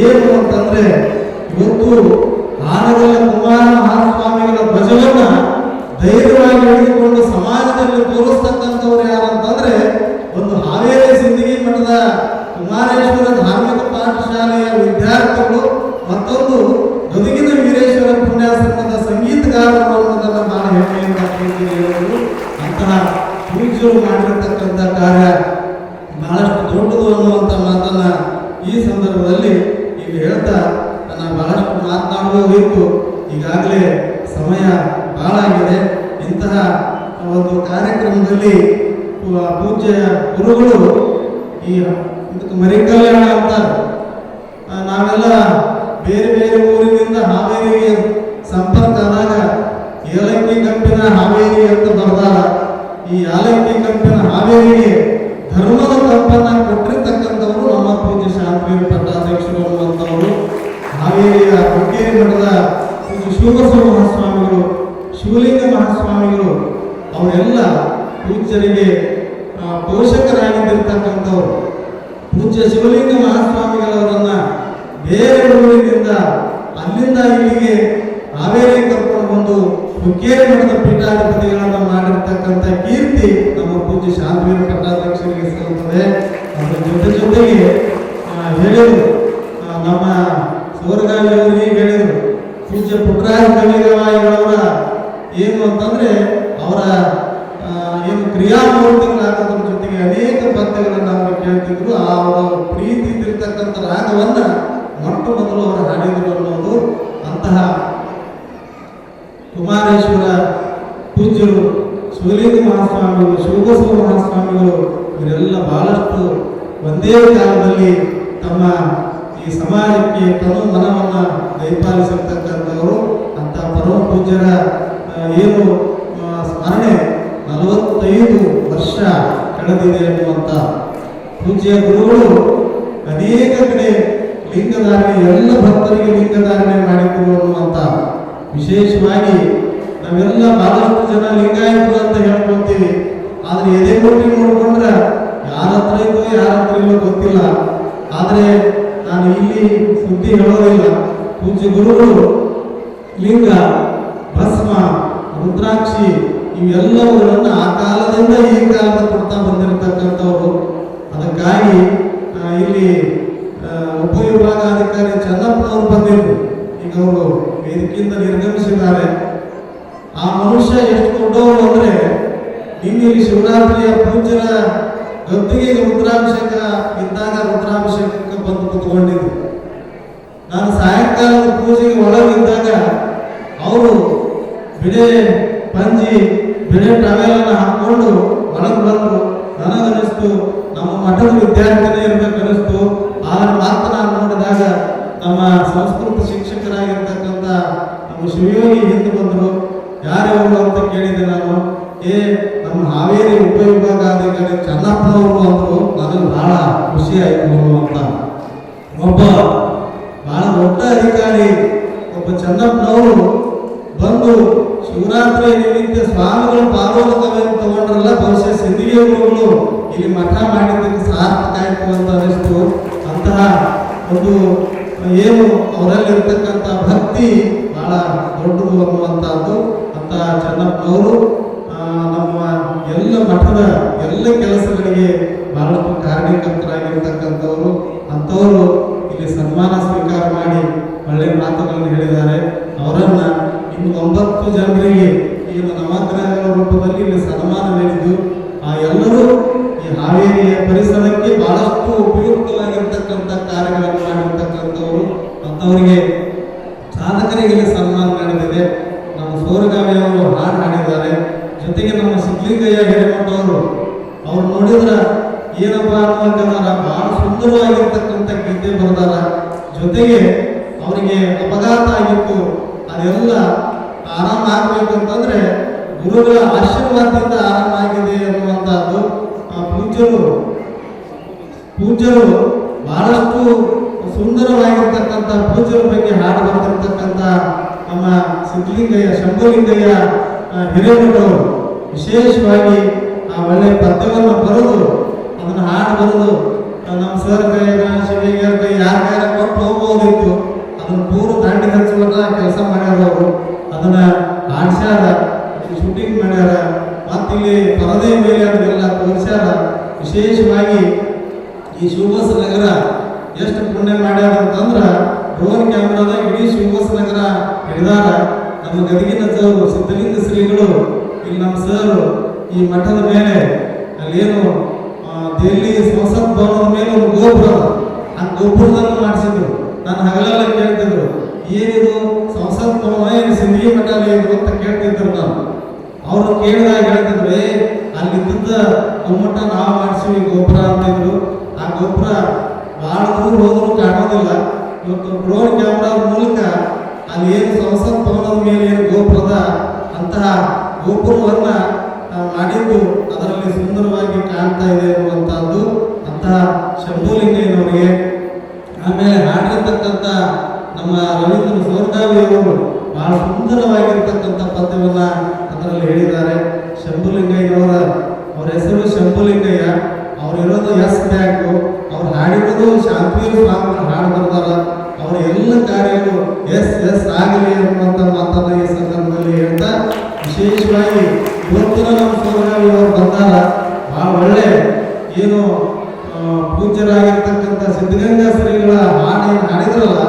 ಏನು ಅಂತಂದ್ರೆ ಇವತ್ತು ಆನಗಲ ಕುಮಾರ ಮಹಾಸ್ವಾಮಿಗಳ ಧ್ವಜವನ್ನ ಧೈರ್ಯವಾಗಿ ಹಿಡಿದುಕೊಂಡು ಸಮಾಜದಲ್ಲಿ ತೋರಿಸ್ತಕ್ಕಂಥವ್ರು ಯಾರಂತಂದ್ರೆ ಒಂದು ಹಾವೇರಿ ಸಿಂದಗಿ ಮಠದ ಕುಮಾರೇಶ್ವರ ಧಾರ್ಮಿಕ ಪಾಠಶಾಲೆಯ ವಿದ್ಯಾರ್ಥಿಗಳು ಮತ್ತೊಂದು ಮಾಡಿರತಕ್ಕಂಥ ಕಾರ್ಯ ಬಹಳಷ್ಟು ದೊಡ್ಡದು ಅನ್ನುವಂಥ ಮಾತನ್ನ ಈ ಸಂದರ್ಭದಲ್ಲಿ ಈಗ ಹೇಳ್ತಾ ನನ್ನ ಬಹಳಷ್ಟು ಮಾತನಾಡುವುದಿತ್ತು ಈಗಾಗಲೇ ಸಮಯ ಬಹಳ ಆಗಿದೆ. ಇಂತಹ ಒಂದು ಕಾರ್ಯಕ್ರಮದಲ್ಲಿ ಪೂಜೆಯ ಗುರುಗಳು ಈ ಇದಕ್ಕೆ ಮರಿಕಲ್ಯಾಣ ಅಂತಾರೆ. ನಾವೆಲ್ಲ ಬೇರೆ ಬೇರೆ ಊರಿನಿಂದ ಹಾವೇರಿಗೆ ಸಂಪರ್ಕ ಆದಾಗ ಏಲಕ್ಕಿ ಕಂಪಿನ ಹಾವೇರಿ ಅಂತ ಮಠದ ಶಿವಬಸವ ಮಹಾಸ್ವಾಮಿಗಳು, ಶಿವಲಿಂಗ ಮಹಾಸ್ವಾಮಿಗಳು, ಅವರೆಲ್ಲ ಪೂಜ್ಯರಿಗೆ ಪೋಷಕರಾಗಿದ್ದಿರ್ತಕ್ಕಂಥವ್ರು. ಪೂಜ್ಯ ಶಿವಲಿಂಗ ಮಹಾಸ್ವಾಮಿಗಳವರನ್ನ ಬೇರೆ ಊರಿನಿಂದ ಅಲ್ಲಿಂದ ಇಲ್ಲಿಗೆ ಹಾವೇರಿ ಕರ್ಕೊಂಡು ಬಂದು ಹುಕ್ಕೇರಿ ಮಠದ ಪೀಠಾಧಿಪತಿಗಳನ್ನು ಮಾಡಿರ್ತಕ್ಕಂಥ ಕೀರ್ತಿ ನಮ್ಮ ಪೂಜ್ಯ ಶಾಂತವೀರ ಪಟ್ಟಾಧ್ಯಕ್ಷರಿಗೆ ಸಲ್ಲುತ್ತದೆ ಅದರ ಜೊತೆ ಜೊತೆಗೆ ಹೇಳಿದರು ನಮ್ಮ ಸೌರಗಾಲಿಯವರಿಗೆ ಹೇಳಿದರು ಪೂಜ್ಯ ಪುಟ್ಟರಾಜ ಕವಿಗವಾಯಿಗಳವರ ಏನು ಅಂತಂದ್ರೆ ಅವರ ಏನು ಕ್ರಿಯಾಮೂರ್ತಿಗಳಾಗೋದ್ರ ಜೊತೆಗೆ ಅನೇಕ ಪದ್ಯಗಳನ್ನು ಅವರು ಕೇಳ್ತಿದ್ರು. ಅವರ ಪ್ರೀತಿ ಇರ್ತಕ್ಕಂಥ ರಾಗವನ್ನ ಮೊಟ್ಟ ಮೊದಲು ಅವರು ಹಾಡಿದರು ಅನ್ನೋದು ಅಂತಹ ಕುಮಾರೇಶ್ವರ ಪೂಜ್ಯರು ಶಿವಲಿಂಗ ಮಹಾಸ್ವಾಮಿಗಳು ಶಿವಗೋಸ್ವ ಮಹಾಸ್ವಾಮಿಗಳು, ಇವರೆಲ್ಲ ಬಹಳಷ್ಟು ಒಂದೇ ಕಾಲದಲ್ಲಿ ತಮ್ಮ ಈ ಸಮಾಜಕ್ಕೆ ತನು ಮನವನ್ನು ದಯಪಾಲಿಸಿರ್ತಕ್ಕಂಥವರು ಅಂತ ಪರಮ ಪೂಜ್ಯರ ಏನು ಸ್ಮರಣೆ ನಲವತ್ತೈದು ವರ್ಷ ಕಳೆದಿದೆ ಅನ್ನುವಂಥ ಪೂಜ್ಯ ಗುರುಗಳು ಅನೇಕ ಕಡೆ ಲಿಂಗಧಾರಣೆ, ಎಲ್ಲ ಭಕ್ತರಿಗೆ ಲಿಂಗಧಾರಣೆ ಮಾಡಿಕೊಡು ಅನ್ನುವಂಥ ವಿಶೇಷವಾಗಿ ನಾವೆಲ್ಲ ಬಹಳಷ್ಟು ಜನ ಲಿಂಗಾಯತರು ಅಂತ ಹೇಳ್ಕೊತೀವಿ ಆದ್ರೆ ಎದೆ ಮುಟ್ಟಿ ನೋಡ್ಕೊಂಡ್ರೆ ಯಾರ ಹತ್ರ ಇದ್ದೋ ಯಾರ ಹತ್ರ ಇಲ್ಲೋ ಗೊತ್ತಿಲ್ಲ. ಆದರೆ ನಾನು ಇಲ್ಲಿ ಸುದ್ದಿ ಹೇಳೋದಿಲ್ಲ. ಪೂಜ್ಯ ಗುರುಗಳು ಲಿಂಗ, ಭಸ್ಮ, ರುದ್ರಾಕ್ಷಿ ಇವೆಲ್ಲವುಗಳನ್ನು ಆ ಕಾಲದಿಂದ ಈ ಕಾಲದ ಕೊಡ್ತಾ ಬಂದಿರತಕ್ಕಂಥವ್ರು. ಅದಕ್ಕಾಗಿ ಇಲ್ಲಿ ಉಪವಿಭಾಗಾಧಿಕಾರಿ ಚನ್ನಪ್ಪನವರು ಬಂದಿದ್ರು. ಈಗ ಅವರು ವೇದಿಕೆಯಿಂದ ನಿರ್ಗಮಿಸಿದ್ದಾರೆ. ಆ ಮನುಷ್ಯ ಎಷ್ಟು ದೊಡ್ಡವರು ಅಂದ್ರೆ ಇಲ್ಲಿ ಶಿವರಾತ್ರಿಯ ಪೂಜನ ಗದ್ದಿಗೆ ರುದ್ರಾಭಿಷೇಕ, ಇದ್ದಾಗ ರುದ್ರಾಭಿಷೇಕಕ್ಕೆ ಬಂದು ಕುತ್ಕೊಂಡಿದ್ರು. ನಾನು ಸಾಯಂಕಾಲದ ಪೂಜೆಗೆ ಒಳಗಿದ್ದಾಗ ಅವರು ಬಿಡೆ ಪಂಜಿ ಬಿಡೆ ಟವೆಲನ್ನು ಹಾಕೊಂಡು ಒಳಗೆ ಬಂದರು ನನಗನಿಸ್ತು ನಮ್ಮ ಮಠದ ವಿದ್ಯಾರ್ಥಿನೇ ಇರಬೇಕನ್ನಿಸ್ತು. ಆದ್ರೆ ಮಾತ್ರ ನೋಡಿದಾಗ ನಮ್ಮ ಸಂಸ್ಕೃತ ಶಿಕ್ಷಕರಾಗಿರ್ತಕ್ಕಂಥ ನಮ್ಮ ಶಿವಯೋಗಿ ಹಿಂದೆ ಬಂದರು. ಯಾರ್ಯಾರು ಅಂತ ಕೇಳಿದೆ ನಾನು. ಏ, ನಮ್ಮ ಹಾವೇರಿ ಉಪವಿಭಾಗಾಧಿಕಾರಿ ಚನ್ನಪ್ಪನವರು ಅಂದರು ನನಗೆ ಬಹಳ ಖುಷಿ ಆಯಿತು ಅಂತ. ಒಬ್ಬ ಬಹಳ ದೊಡ್ಡ ಅಧಿಕಾರಿ, ಒಬ್ಬ ಚನ್ನಪ್ಪನವರು ಬಂದು ಶಿವರಾತ್ರಿ ನಿಮಿತ್ತ ಸ್ವಾಮಿಗಳು ಪಾರ್ವತಕವನ್ನು ತಗೊಂಡ್ರಲ್ಲ, ಬಹುಶಃ ಸಿಂಧಿಗೆ ಗುರುಗಳು ಇಲ್ಲಿ ಮಠ ಮಾಡಿದ್ದಕ್ಕೆ ಸಾರ್ಥಕ ಆಯ್ತು ಅಂತ ಅನಿಸ್ತು ಅಂತಹ ಒಂದು, ಏನು ಅವರಲ್ಲಿರ್ತಕ್ಕಂಥ ಭಕ್ತಿ ಬಹಳ ದೊಡ್ಡದು ಅನ್ನುವಂಥದ್ದು. ಅಂತ ಚೆನ್ನಪ್ಪನವರು ನಮ್ಮ ಎಲ್ಲ ಮಠದ ಎಲ್ಲ ಕೆಲಸಗಳಿಗೆ ಬಹಳಷ್ಟು ಕಾರಣೀಕರ್ತರಾಗಿರ್ತಕ್ಕಂಥವರು ಅಂಥವರು ಇಲ್ಲಿ ಸನ್ಮಾನ ಸ್ವೀಕಾರ ಮಾಡಿ ಒಳ್ಳೆಯ ಮಾತುಗಳನ್ನು ಹೇಳಿದ್ದಾರೆ. ಅವರನ್ನ ಇನ್ನು ಒಂಬತ್ತು ಜನರಿಗೆ ಏನು ನವಗ್ರಹಗಳ ರೂಪದಲ್ಲಿ ಇಲ್ಲಿ ಸನ್ಮಾನ ನೀಡಿದ್ದು, ಆ ಎಲ್ಲರೂ ಈ ಹಾವೇರಿಯ ಪರಿಸರಕ್ಕೆ ಬಹಳಷ್ಟು ಉಪಯುಕ್ತವಾಗಿರ್ತಕ್ಕಂಥ ಕಾರ್ಯಗಳನ್ನು ಮಾಡಿರ್ತಕ್ಕಂಥವರು. ಅಂಥವರಿಗೆ ಸಾಧಕರಿಗೆ ಇಲ್ಲಿ ಸನ್ಮಾನ ನಡೆದಿದೆ ನಮ್ಮ ಸೋರಗಾವಿ ಅವರು ಹಾಡು ಹಾಡಿದ್ದಾರೆ. ಜೊತೆಗೆ ನಮ್ಮ ಸಿದ್ಲಿಂಗಯ್ಯ ಹಿರೇಮಠವರು, ಅವ್ರು ನೋಡಿದ್ರ ಏನಪ್ಪ ಅನ್ನುವಂಥದ್ದಾರ ಬಹಳ ಸುಂದರವಾಗಿರ್ತಕ್ಕಂಥ ಗೀತೆ ಬರೆದಾರ. ಜೊತೆಗೆ ಅವರಿಗೆ ಅಪಘಾತ ಆಗಿತ್ತು. ಅದೆಲ್ಲ ಗುರುಗಳ ಆಶೀರ್ವಾದದಿಂದ ಆರಂಭ ಆಗಿದೆ ಅನ್ನುವಂಥದ್ದು ಆ ಪೂಜ್ಯರು. ಪೂಜ್ಯರು ಬಹಳಷ್ಟು ಸುಂದರವಾಗಿರ್ತಕ್ಕಂಥ ಪೂಜ್ಯರ ಬಗ್ಗೆ ಹಾಡು ಬರ್ತಿರ್ತಕ್ಕಂಥ ನಮ್ಮ ಸಿದ್ಧಲಿಂಗಯ್ಯ, ಶಂಭುಲಿಂಗಯ್ಯ ಹಿರೇಮಠವರು ವಿಶೇಷವಾಗಿ ಆ ಒಳ್ಳೆಯ ಪದ್ಯವನ್ನು ಬರೆದು ಅದನ್ನು ಹಾಡು ಬರೆದು ನಮ್ಮ ಸರ್ ಕೈಯಾಗ ಶಿವಯ್ಯರ ಕೈ ಯಾರ ಕೈಯಾಗ ಕೊಟ್ಟು ಹೋಗ್ಬೋದಿತ್ತು. ಅದನ್ನು ಪೂರ್ವ ದಾಂಡಿ ಕೆಲಸ ಮಾಡ್ಯಾರ ಅವರು ಅದನ್ನ ಆಡ್ಸ್ಯಾರ ಶೂಟಿಂಗ್ ಮಾಡ್ಯಾರ ಮತ್ತಿಲ್ಲಿ ಮೇಲೆ ಅದನ್ನೆಲ್ಲ ತೋರಿಸ್ಯಾರ ವಿಶೇಷವಾಗಿ ಈ ಶಿವಬಸ್ ನಗರ ಎಷ್ಟು ಪುಣ್ಯ ಮಾಡ್ಯಾರ ಅಂತಂದ್ರೆ ಡ್ರೋನ್ ಕ್ಯಾಮ್ರಾದ ಇಡೀ ಶಿವಬಸ್ ನಗರ ಹಿಡಿದಾರ. ನಮ್ಮ ಗದಗಿನ ಸರ್ ಸಿದ್ಧಲಿಂಗ ಶ್ರೀಗಳು ಇಲ್ಲಿ ನಮ್ಮ ಸರ್ ಈ ಮಠದ ಮೇಲೆ ಅಲ್ಲೇನು ದೆಹಲಿ ಸಂಸತ್ ಭವನದ ಮೇಲೆ ಒಂದು ಗೋಪುರ ಆ ಗೋಪುರದನ್ನು ಮಾಡಿಸಿದ್ರು. ನಾನು ಹಗಲೆಲ್ಲ ಕೇಳ್ತಿದ್ರು. ಏನಿದು ಸಂಸತ್ ಭವನ ಏನು ಸಿಂಧಿ ಮಠ ಅಂತ ಕೇಳ್ತಿದ್ರು ನಾನು ಅವರು ಕೇಳಿದಾಗ ಹೇಳ್ತಿದ್ರು ಅಲ್ಲಿದ್ದ ಗುಮ್ಮಟ ನಾವು ಮಾಡಿಸಿವಿ, ಗೋಪುರ ಅಂತಿದ್ರು ಆ ಗೋಪುರ ಭಾಳ ದೂರ ಹೋದ್ರು ಕಾಣೋದಿಲ್ಲ. ಇವತ್ತು ಡ್ರೋನ್ ಕ್ಯಾಮ್ರಾ ಮೂಲಕ ಅಲ್ಲಿ ಏನು ಸಂಸತ್ ಭವನದ ಮೇಲೆ ಏನು ಗೋಪುರದ ಅಂತಹ ಗೋಪುರವನ್ನು ಮಾಡಿದ್ದು ಅದರಲ್ಲಿ ಸುಂದರವಾಗಿ ಕಾಣ್ತಾ ಇದೆ ಅನ್ನುವಂಥದ್ದು ಅಂತಹ ಶಂಭುಲಿಂಗಯ್ಯನವರಿಗೆ. ಆಮೇಲೆ ಹಾಡಿರ್ತಕ್ಕಂಥ ನಮ್ಮ ರವೀಂದ್ರ ಸೌರ್ಗಾವಿ ಅವರು ಬಹಳ ಸುಂದರವಾಗಿರ್ತಕ್ಕಂಥ ಪದ್ಯವನ್ನ ಅದರಲ್ಲಿ ಹೇಳಿದ್ದಾರೆ. ಶಂಭುಲಿಂಗಯ್ಯನವರ, ಅವರ ಹೆಸರು ಶಂಭುಲಿಂಗಯ್ಯ. ಅವರಿರೋದು ಎಸ್ ಬ್ಯಾಂಕ್. ಅವ್ರು ಹಾಡಿರೋದು ಶಾಂತಿಯ ಹಾಡು ಬರ್ತಾರ ಅವರ ಎಲ್ಲ ಕಾರ್ಯಗಳು ಎಸ್ ಎಸ್ ಆಗಲಿ ಅನ್ನುವಂಥ ಮಾತನ್ನ ಈ ಸಂದರ್ಭದಲ್ಲಿ ಹೇಳ್ತಾ ವಿಶೇಷವಾಗಿ ಇವತ್ತಿನ ನಮ್ಮ ಸೌರಗಾವಿ ಅವರು ಬಂದಾರ. ಬಹಳ ಒಳ್ಳೆ ಏನು ಪೂಜ್ಯರಾಗಿರ್ತಕ್ಕಂಥ ಸಿದ್ಧಗಂಗಾ ಶ್ರೀಗಳ ಹಾಡು ಏನು ಹಾಡಿದ್ರಲ್ಲ,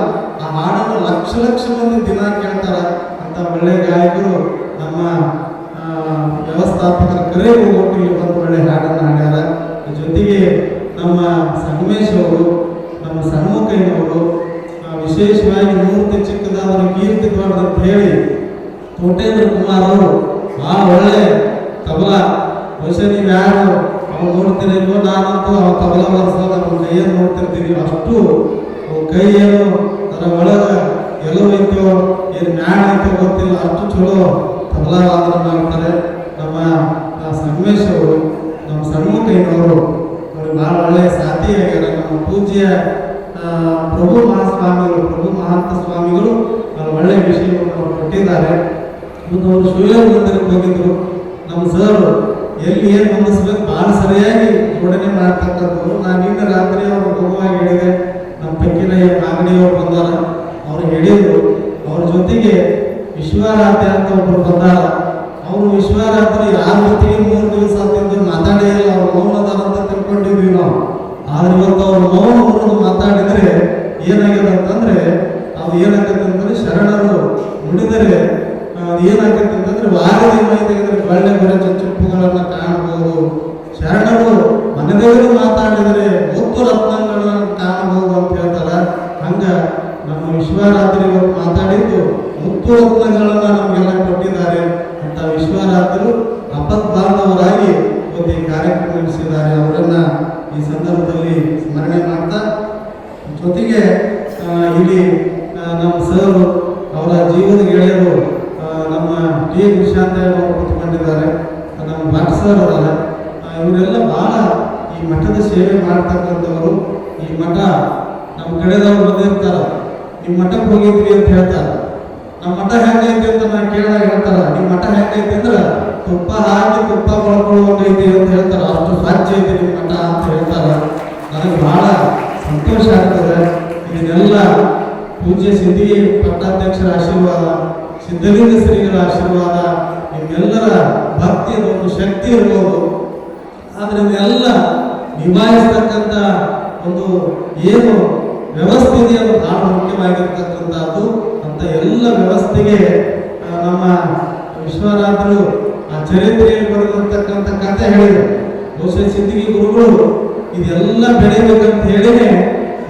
ಆ ಹಾಡನ್ನು ಲಕ್ಷ ಲಕ್ಷ ಮಂದಿ ದಿನ ಕೇಳ್ತಾರ ಅಂತ ಒಳ್ಳೆ ಗಾಯಕರು ನಮ್ಮ ವ್ಯವಸ್ಥಾಪಕರ ಕರೆ ಇಲ್ಲಿ ಒಂದು ಒಳ್ಳೆ ಹಾಡನ್ನು ಹಾಡ್ಯಾರ. ಜೊತೆಗೆ ನಮ್ಮ ಸಂಗಮೇಶ್ ಅವರು, ನಮ್ಮ ಸಣ್ಮುಖಯ್ಯನವರು ವಿಶೇಷವಾಗಿ ಮೂರ್ತಿ ಚಿಕ್ಕದಾದವರು ಕೀರ್ತಿ ಅಂತ ಹೇಳಿ ಕೋಟೇಂದ್ರ ಕುಮಾರ್ ಅವರು, ಆ ಒಳ್ಳೆ ತಬಲಾ ಬಹುಶಃ ನೀವು ಯಾರು ಅವ್ರು ನೋಡ್ತಿರೋ ನಾನಂತೂ ಅವ್ರ ತಬಲಾ ಬರ್ಸೋದು ಅವ್ರ ಕೈಯನ್ನು ನೋಡ್ತಿರ್ತೀವಿ ಅಷ್ಟು ಕೈ ಏನು ಅದರ ಒಳಗೆ ಎಲ್ಲೋ ಐತೋ ಏನು ಮ್ಯಾಣ ಐತೋ ಗೊತ್ತಿಲ್ಲ. ಅಷ್ಟು ಚಲೋ ತಬಲಾ ವಾದನ ಮಾಡ್ತಾರೆ ನಮ್ಮ ಸಂಗಮೇಶ್ ಅವರು ನಮ್ಮ ಸಣ್ಮುಖಯ್ಯನವರು, ಅವ್ರಿಗೆ ಭಾಳ ಒಳ್ಳೆಯ ಸಾಥಿ ನಮ್ಮ ಪೂಜ್ಯ ಪ್ರಭು ಮಹಾಸ್ವಾಮಿಗಳು, ಪ್ರಭು ಮಹಾಂತ ಸ್ವಾಮಿಗಳು ಒಳ್ಳೆಯ ಒಳ್ಳೆ ವಿಷಯವನ್ನು ಅವ್ರು ಕೊಟ್ಟಿದ್ದಾರೆ. ಮತ್ತು ಅವರು ಶಿವಯೋಗ ನಮ್ಮ ಸರ್ ಎಲ್ಲಿ ಏನು ಗಮನಿಸ್ಬೇಕು ಭಾಳ ಸರಿಯಾಗಿ ಜೋಡಣೆ ಮಾಡ್ತಕ್ಕಂಥವ್ರು. ನಾನು ನಿನ್ನೆ ರಾತ್ರಿ ಅವರು ಮಗುವಾಗಿ ಹೇಳಿದೆ ನಮ್ಮ ಪಕ್ಕಿನ ಮಾಗಡಿಯವರು ಬಂದಾರ. ಅವ್ರು ಹೇಳಿದರು ಅವ್ರ ಜೊತೆಗೆ ವಿಶ್ವರಾಧ್ಯ ಅಂತ ಒಬ್ರು ಬಂದಾರ ಅವರು ವಿಶ್ವರಾತ್ರಿ ಯಾರ ಬರ್ತೀವಿ ಮೂರು ದಿವಸ ಅಂತಿದ್ದು ಮಾತಾಡೇ ಇಲ್ಲ, ಅವ್ರು ಮೌನದಾರ ಅಂತ ತಿಳ್ಕೊಂಡಿದ್ವಿ ನಾವು. ಆದ್ರೆ ಇವತ್ತು ಅವ್ರು ಮೌನ ಮುರಿದು ಮಾತಾಡಿದ್ರೆ ಏನಾಗಿದೆ ಅಂತಂದ್ರೆ ಅದು ಏನಾಗತ್ತೆ ಅಂತಂದ್ರೆ ಶರಣರು ನುಡಿದರೆ ಏನಾಗತ್ತೆ ಅಂತಂದ್ರೆ ವಾರದಿ ಮೈ ಒಳ್ಳೆ ಬರ ಚುಚ್ಚುಪ್ಪುಗಳನ್ನ ಕಾಣಬಹುದು. ಶರಣರು ಮನೆದೇವರು ಮಾತಾಡಿದರೆ ಮುತ್ತು ರತ್ನಗಳನ್ನ ಕಾಣಬಹುದು ಅಂತ ಹೇಳ್ತಾರ. ಹಂಗ ನಮ್ಮ ವಿಶ್ವರಾತ್ರಿ ಮಾತಾಡಿದ್ದು ಮುತ್ತು ರತ್ನಗಳನ್ನ ನಮಗೆಲ್ಲ ಕೊಟ್ಟಿದ್ದಾರೆ ಅಂತ ವಿಶ್ವರಾತ್ರು ಅಪತ್ ಒಂದು ಈ ಕಾರ್ಯಕ್ರಮ ನಡೆಸಿದ್ದಾರೆ. ಅವರನ್ನ ಈ ಸಂದರ್ಭದಲ್ಲಿ ಸ್ಮರಣೆ ಮಾಡ್ತಾ, ಜೊತೆಗೆ ಇಲ್ಲಿ ನಮ್ಮ ಸರ್ ಅವರ ಜೀವನ ಗೆಳೆಯರು ನಮ್ಮ ಟಿ ನಿಶಾಂತ ಅವರು ಕೂತ್ಕೊಂಡಿದ್ದಾರೆ. ನಮ್ಮ ಭಟ್ ಸರ್ ಅವರಲ್ಲ. ಇವರೆಲ್ಲ ಬಹಳ ಈ ಮಠದ ಸೇವೆ ಮಾಡ್ತಕ್ಕಂಥವರು. ಈ ಮಠ ನಮ್ಮ ಕಡೆದವ್ರು ಬಂದಿರ್ತಾರ. ಈ ಮಠಕ್ಕೆ ಹೋಗಿದ್ವಿ ಅಂತ ಹೇಳ್ತಾರೆ. ನಮ್ಮ ಮಠ ಹೆಂಗೈತಿ ಅಂತ ನಾನು ಕೇಳಿದಾಗ ಹೇಳ್ತಾರ ನಿಮ್ಮ ಮಠ ಹೆಂಗೈತಿ ಅಂದ್ರೆ ತುಪ್ಪ ಹಾಕಿ ತುಪ್ಪ ಬಳಕೊಳ್ಳುವಂಗೈತಿ ಅಂತ ಹೇಳ್ತಾರ, ಅಷ್ಟು ಸ್ವಚ್ಛ ಐತಿ ನಿಮ್ಮ ಮಠ ಅಂತ ಹೇಳ್ತಾರ. ನನಗೆ ಬಹಳ ಸಂತೋಷ ಆಗ್ತದೆ. ಇದನ್ನೆಲ್ಲ ಪೂಜ್ಯ ಸಿದ್ಧಿ ಪಟ್ಟಾಧ್ಯಕ್ಷರ ಆಶೀರ್ವಾದ, ಸಿದ್ಧಲಿಂಗ ಶ್ರೀಗಳ ಆಶೀರ್ವಾದ, ನಿಮ್ಮೆಲ್ಲರ ಭಕ್ತಿ ಒಂದು ಶಕ್ತಿ ಇರ್ಬೋದು. ಆದ್ರೆ ಇದೆಲ್ಲ ನಿಭಾಯಿಸ್ತಕ್ಕಂಥ ಒಂದು ಏನು ವ್ಯವಸ್ಥೆ ಇದೆ ಅದು ಬಹಳ ಮುಖ್ಯವಾಗಿರ್ತಕ್ಕಂಥದ್ದು. ಅಂತ ಎಲ್ಲ ವ್ಯವಸ್ಥೆಗೆ ನಮ್ಮ ವಿಶ್ವನಾಥರು ಆ ಚರಿತ್ರೆಯಲ್ಲಿ ಬರೆದಿರ್ತಕ್ಕಂಥ ಕಥೆ ಹೇಳಿದರು. ಬಹುಶಃ ಸಿದ್ದಿಗೆ ಗುರುಗಳು ಇದೆಲ್ಲ ಬೆಳೆಯಬೇಕಂತ ಹೇಳಿನೇ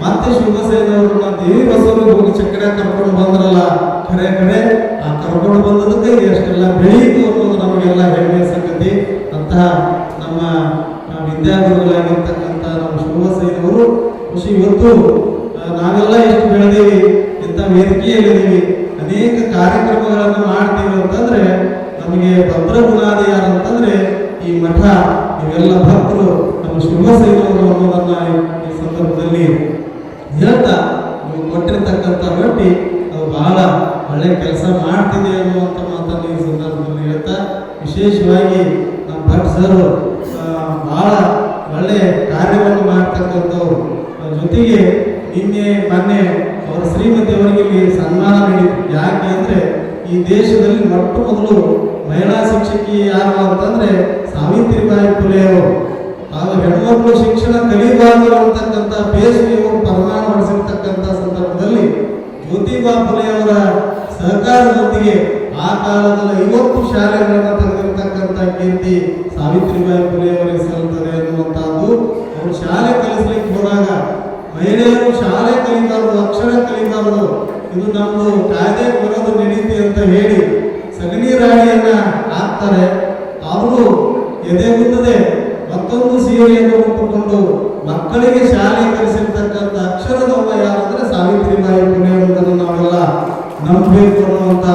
ಮತ್ತೆ ಶಿವಸೇನವ್ರನ್ನ ದೇವಿ ಬಸವರಿಗೆ ಹೋಗಿ ಚಕ್ರ ಕರ್ಕೊಂಡು ಬಂದ್ರಲ್ಲ. ಕರೆ ಕಡೆ ಆ ಕರ್ಕೊಂಡು ಬಂದದಕ್ಕೆ ಎಷ್ಟೆಲ್ಲ ಬೆಳೀತು ಬೇಸಿಗೆಯವರು ಪರಮಾಣ ಹೊಡಿಸಿರ್ತಕ್ಕಂಥ ಸಂದರ್ಭದಲ್ಲಿ ಜ್ಯೋತಿಬಾ ಫುಲೆಯವರ ಸಹಕಾರದೊಂದಿಗೆ ಆ ಕಾಲದಲ್ಲಿ ಐವತ್ತು ಶಾಲೆಗಳನ್ನು ತೆಗೆದಿರ್ತಕ್ಕಂಥ ಕೀರ್ತಿ ಸಾವಿತ್ರಿಬಾಯಿ ಫುಲೆಯವರಿಗೆ ಸಲ್ತದೆ ಅನ್ನುವಂಥದ್ದು. ಅವರು ಶಾಲೆ ಕಲಿಸ್ಲಿಕ್ಕೆ ಹೋದಾಗ ಮಹಿಳೆಯರು ಶಾಲೆ ಕಲಿಬಾರದು, ಅಕ್ಷರ ಕಲಿತಾರದು ಇದು ನಾವು ಕಾಯ್ದೆ ಬರೋದು ನಡೀತಿ ಅಂತ ಹೇಳಿ ಸಗಣಿ ರಾಣಿಯನ್ನ ಹಾಕ್ತಾರೆ. ಅವರು ಎದೆ ಮುಂದದೆ ಮತ್ತೊಂದು ಸೀರೆಯನ್ನು ಉಟ್ಟುಕೊಂಡು ಮಕ್ಕಳಿಗೆ ಶಾಲೆ ಕಲಿಸಿರ್ತಕ್ಕಂಥ ಅಕ್ಷರದವ್ವ ಯಾರಂದ್ರೆ ಸಾವಿತ್ರಿಬಾಯಿ ಪುಣೆ ಅಂತ ನಾವೆಲ್ಲ ನಂಬಬೇಕು ಅನ್ನುವಂಥ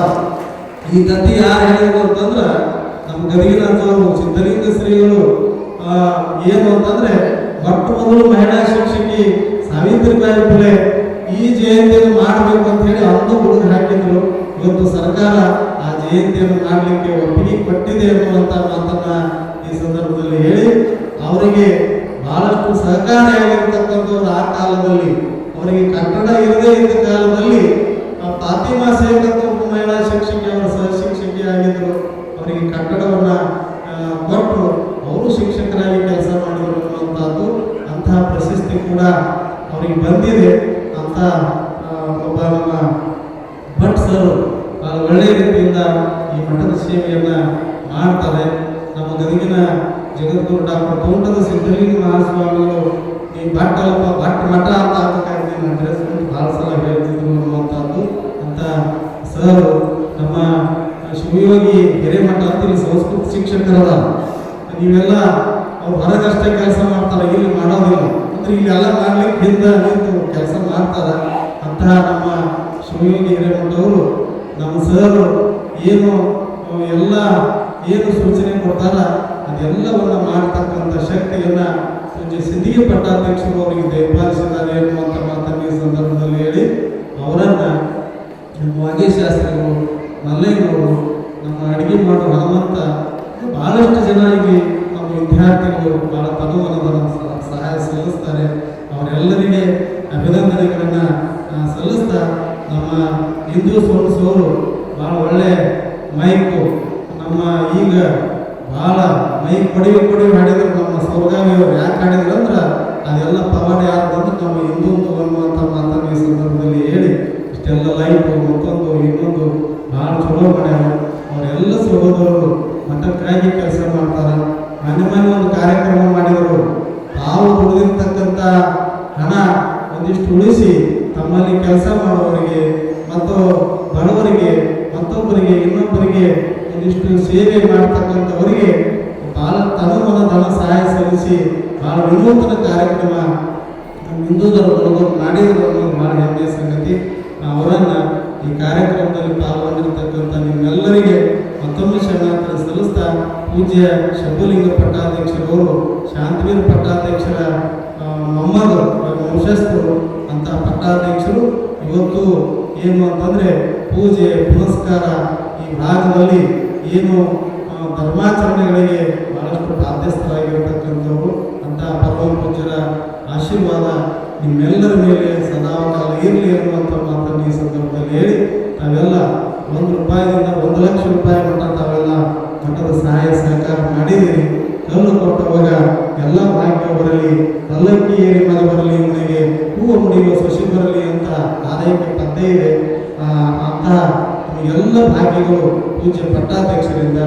ಈ ಕಥೆ ಯಾರು ಹೇಳಿದ್ರು ಅಂತಂದ್ರೆ ನಮ್ಮ ಗದಗಿನಾಥವರು ಸಿದ್ಧಲಿಂಗ ಶ್ರೀಗಳು ಏನು ಅಂತಂದ್ರೆ ಮೊದಲು ಮಹಿಳಾ ಶಿಕ್ಷಕಿ ಸಾವಿತ್ರಿಬಾಯಿ ಪುಣೆ ಈ ಜಯಂತಿಯನ್ನು ಮಾಡಬೇಕು ಅಂತ ಹೇಳಿ ಅಂದು ಹುಡುಗ ಹಾಕಿದ್ರು. ಇವತ್ತು ಸರ್ಕಾರ ಆ ಜಯಂತಿಯನ್ನು ಮಾಡಲಿಕ್ಕೆ ಒಪ್ಪಿಗೆ ಕೊಟ್ಟಿದೆ ಅನ್ನುವಂಥ ಮಾತನ್ನ ಈ ಸಂದರ್ಭದಲ್ಲಿ ಹೇಳಿ, ಅವರಿಗೆ ಬಹಳಷ್ಟು ಸಹಕಾರಿಯಾಗಿರ್ತಕ್ಕಂಥವ್ರು ಆ ಕಾಲದಲ್ಲಿ. ಅವರಿಗೆ ಕನ್ನಡ ಇರದೇ ಇದ್ದ ಕಾಲದಲ್ಲಿ ಶೇಖ್ ಅಂತ ಒಬ್ಬ ಮಹಿಳಾ ಶಿಕ್ಷಕಿ, ಅವರ ಸಹ ಆಗಿದ್ರು ಅವರಿಗೆ ಕನ್ನಡವನ್ನ ಕೊಟ್ಟು ಅವರು ಶಿಕ್ಷಕರಾಗಿ ಕೆಲಸ ಮಾಡಿದರು ಅನ್ನುವಂಥದ್ದು ಅಂತಹ ಪ್ರಶಸ್ತಿ ಕೂಡ ಅವರಿಗೆ ಬಂದಿದೆ. ಅಂತ ಒಬ್ಬ ನಮ್ಮ ಭಟ್ ಸರ್ ಒಳ್ಳೆಯ ರೀತಿಯಿಂದ ಈ ಮಠದ ಸೇವೆಯನ್ನ ಮಾಡ್ತಾರೆ. ನಮ್ಮ ಗದಗಿನ ಜಗದ್ಗುರು ಡಾಕ್ಟರ್ ತೋಂಟದ ಸಿದ್ಧಲಿಂಗ ಮಹಾಸ್ವಾಮಿಗಳು ಈ ಭಟ್ಟಲಪ್ಪ ಭಟ್ ಮಠ ಅಂತ ಹಾಕಕ್ಕಾಗ್ತದೆ ಅಡ್ರೆಸ್ ಭಾಳ ಸಲ ಹೇಳ್ತಿದ್ರು ಅನ್ನುವಂಥದ್ದು ಅಂತ ಸರ್, ನಮ್ಮ ಶಿವಯೋಗಿ ಹಿರೇಮಠ ಅಂತ ಇಲ್ಲಿ ಸಂಸ್ಕೃತ ಶಿಕ್ಷಕರದ ನೀವೆಲ್ಲ ಅವ್ರು ಹೊರಗಷ್ಟೇ ಕೆಲಸ ಮಾಡ್ತಾರೆ. ಇಲ್ಲಿ ಮಾಡೋದಿಲ್ಲ. ಅಂದ್ರೆ ಇಲ್ಲಿ ಎಲ್ಲ ಮಾಡ್ಲಿಕ್ಕೆ ಹಿಂದೆ ನಿಂತು ಕೆಲಸ ಮಾಡ್ತಾರೆ. ಅಂತ ನಮ್ಮ ಶಿವಯೋಗಿ ಹಿರೇಮಠ ಅವರು ನಮ್ಮ ಸರ್ ಏನು, ಎಲ್ಲ ಏನು ಸೂಚನೆ ಕೊಡ್ತಾರ ಅದೆಲ್ಲವನ್ನ ಮಾಡತಕ್ಕಂಥ ಶಕ್ತಿಯನ್ನ ಸಂಜೆ ಸಿದ್ಧಿಗೆ ಪಟ್ಟಾಧ್ಯಕ್ಷರು ಅವರಿಗೆ ದಯಪಾಲಿಸಿದ್ದಾರೆ ಎನ್ನುವಂಥ ಮಾತನ್ನು ಈ ಸಂದರ್ಭದಲ್ಲಿ ಹೇಳಿ, ಅವರನ್ನ ನಮ್ಮ ಶಾಸ್ತ್ರಿಗಳು ಮಲ್ಲಯ್ಯನವರು ನಮ್ಮ ಅಡುಗೆ ಮಾಡೋ ಹನುಮಂತ ಬಹಳಷ್ಟು ಜನ ಇಲ್ಲಿ ನಮ್ಮ ವಿದ್ಯಾರ್ಥಿಗಳು ಬಹಳ ತನುಮನದ ಸಹಾಯ ಸಲ್ಲಿಸ್ತಾರೆ. ಅವರೆಲ್ಲರಿಗೆ ಅಭಿನಂದನೆಗಳನ್ನ ಸಲ್ಲಿಸ್ತಾ ನಮ್ಮ ಹಿಂದೂ ಸೋಣಿಸುವವರು ಬಹಳ ಒಳ್ಳೆ ಮೈಕು, ನಮ್ಮ ಈಗ ಬಹಳ ಮೈ ಪಡೆಯು ಪಡೆಯು ಹಾಡಿದ್ರು ನಮ್ಮ ಸ್ವರ್ಗಾಮಿಯವರು. ಯಾಕೆ ಹಾಡಿದ್ರು ಅಂದ್ರೆ ಅದೆಲ್ಲ ಪವಾಡ ಬಂದು ನಮ್ಮ ಹಿಂದೂ ಅನ್ನುವಂಥ ಮಾತನ್ನು ಈ ಸಂದರ್ಭದಲ್ಲಿ ಹೇಳಿ, ಇಷ್ಟೆಲ್ಲ ಲೈಟು ಮತ್ತೊಂದು, ಇನ್ನೊಂದು ಭಾಳ ಚಲೋ ಮಾಡ್ಯಾರ. ಅವರೆಲ್ಲ ಸಹೋದರರು ಮಠಕ್ಕಾಗಿ ಕೆಲಸ ಮಾಡ್ತಾರೆ. ಮನೆ ಮನೆ ಒಂದು ಕಾರ್ಯಕ್ರಮ ಮಾಡಿದರು. ತಾವು ಉಳಿದಿರ್ತಕ್ಕಂಥ ಹಣ ಒಂದಿಷ್ಟು ಉಳಿಸಿ ತಮ್ಮಲ್ಲಿ ಕೆಲಸ ಮಾಡುವವರಿಗೆ ಮತ್ತು ಬಡವರಿಗೆ ಮತ್ತೊಬ್ಬರಿಗೆ ಇನ್ನೊಬ್ಬರಿಗೆ ಒಂದಿಷ್ಟು ಸೇವೆ ಮಾಡ್ತಕ್ಕಂಥವರಿಗೆ ಭಾಳ ತನುಮನ ಧನ ಸಹಾಯ ಸಲ್ಲಿಸಿ ಬಹಳ ವಿನೂತನ ಕಾರ್ಯಕ್ರಮ ಹಿಂದೂ ಧರ್ಮದವರು ಮಾಡಿದ್ರು ಅನ್ನೋದು ಹೆಮ್ಮೆಯ ಸಂಗತಿ. ಅವರನ್ನು ಈ ಕಾರ್ಯಕ್ರಮದಲ್ಲಿ ಪಾಲ್ಗೊಂಡಿರ್ತಕ್ಕಂಥ ನಿಮ್ಮೆಲ್ಲರಿಗೆ ಮತ್ತೊಮ್ಮೆ ಶರಣಾರ್ಥಿ ಸಲ್ಲಿಸ್ತಾ ಪೂಜ್ಯ ಶಂಭುಲಿಂಗ ಪಟ್ಟಾಧ್ಯಕ್ಷರವರು ಶಾಂತವೀರ ಪಟ್ಟಾಧ್ಯಕ್ಷರ ಆ, ಮೊಮ್ಮಗರು ವಂಶಸ್ಥರು ಅಂತ ಪಟ್ಟಾಧ್ಯಕ್ಷರು ಇವತ್ತು ಏನು ಅಂತಂದರೆ ಪೂಜೆ ಪುನಸ್ಕಾರ ಈ ಭಾಗದಲ್ಲಿ ಏನು ಧರ್ಮಾಚರಣೆಗಳಿಗೆ ಬಹಳಷ್ಟು ಬಾಧ್ಯಸ್ಥರಾಗಿರ್ತಕ್ಕಂಥವ್ರು, ಅಂತ ಪೂಜ್ಯರ ಆಶೀರ್ವಾದ ನಿಮ್ಮೆಲ್ಲರ ಮೇಲೆ ಸದಾಕಾಲ ಇರಲಿ ಅನ್ನುವಂಥ ಮಾತನ್ನು ಈ ಸಂದರ್ಭದಲ್ಲಿ ಹೇಳಿ, ತಾವೆಲ್ಲ ಒಂದು ರೂಪಾಯಿಯಿಂದ ಒಂದು ಲಕ್ಷ ರೂಪಾಯಿ ಮಟ್ಟ ತಾವೆಲ್ಲ ಮಠದ ಸಹಾಯ ಸಹಕಾರ ಮಾಡಿದ್ದೀರಿ. ಕಲ್ಲು ಕೊಟ್ಟವಾಗ ಎಲ್ಲ ಭಾಗ್ಯ ಬರಲಿ, ಪಲ್ಲಕ್ಕಿ ಏರಿ ಮನೆ ಬರಲಿ ಮನೆಗೆ ಹೂವು ಮುಡಿಯುವ ಸೊಸಿ ಬರಲಿ ಅಂತ ಆದಾಯಕ್ಕೆ ಪತ್ತೆ ಇದೆ. ಅಂತಹ ಎಲ್ಲ ಭಾಗ್ಯಗಳು ಪೂಜ್ಯ ಪಟ್ಟಾಧ್ಯಕ್ಷರಿಂದ,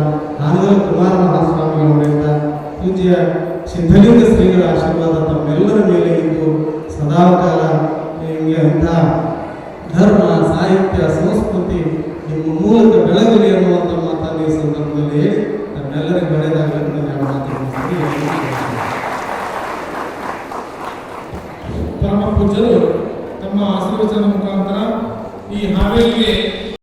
ಆನಂದ ಕುಮಾರ ಮಹಾಸ್ವಾಮಿಗಳವರಿಂದ ಪೂಜ್ಯ ಸಿದ್ಧಲಿಂಗ ಶ್ರೀಗಳ ಆಶೀರ್ವಾದ ತಮ್ಮೆಲ್ಲರ ಮೇಲೆ ಇದ್ದು ಸದಾ ಕಾಲ ನಿಮಗೆ ಅಂತಹ ಧರ್ಮ, ಸಾಹಿತ್ಯ, ಸಂಸ್ಕೃತಿ ನಿಮ್ಮ ಮೂಲಕ ಬೆಳಗಲಿ ಅನ್ನುವಂಥ ಮಾತನ್ನು ಈ ಸಂದರ್ಭದಲ್ಲಿ ತಮ್ಮೆಲ್ಲರಿಗೆ ಬೆಳೆದಾಗಲಿ ನಾನು ಪರಮ ಪೂಜ್ಯರು ತಮ್ಮ ಆಶೀರ್ವಚನ ಮುಖಾಂತರ ಈ ಹಾವೇಲಿಗೆ